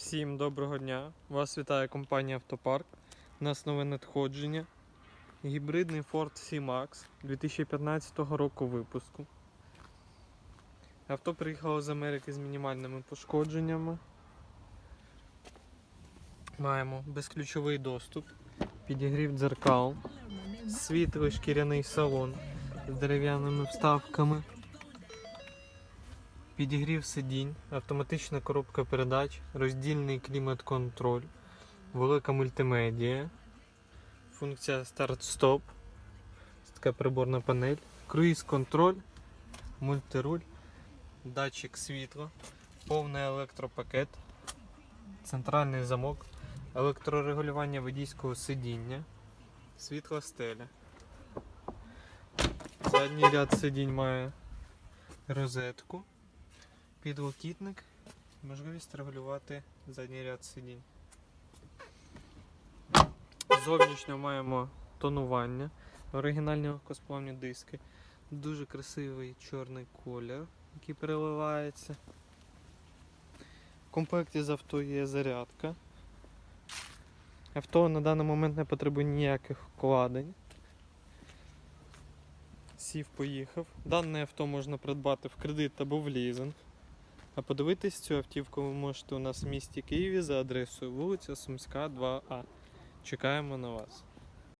Всім доброго дня! Вас вітає компанія Автопарк. У нас нове надходження. Гібридний Ford C-Max 2015 року випуску. Авто приїхало з Америки з мінімальними пошкодженнями. Маємо безключовий доступ, підігрів дзеркал, світлий шкіряний салон з дерев'яними вставками. Підігрів сидінь, автоматична коробка передач, роздільний клімат-контроль, велика мультимедія, функція старт-стоп, така приборна панель, круїз-контроль, мультируль, датчик світла, повний електропакет, центральний замок, електрорегулювання водійського сидіння, світла стеля. Задній ряд сидінь має розетку підлокітник, можливість регулювати задній ряд сидінь. Зовнішньо маємо тонування, оригінальні легкосплавні диски, дуже красивий чорний колір, який переливається. В комплекті з авто є зарядка. Авто на даний момент не потребує ніяких вкладень. Сів, поїхав. Дане авто можна придбати в кредит або в лізинг. А подивитись цю автівку ви можете у нас в місті Києві за адресою вулиця Сумська, 2А. Чекаємо на вас.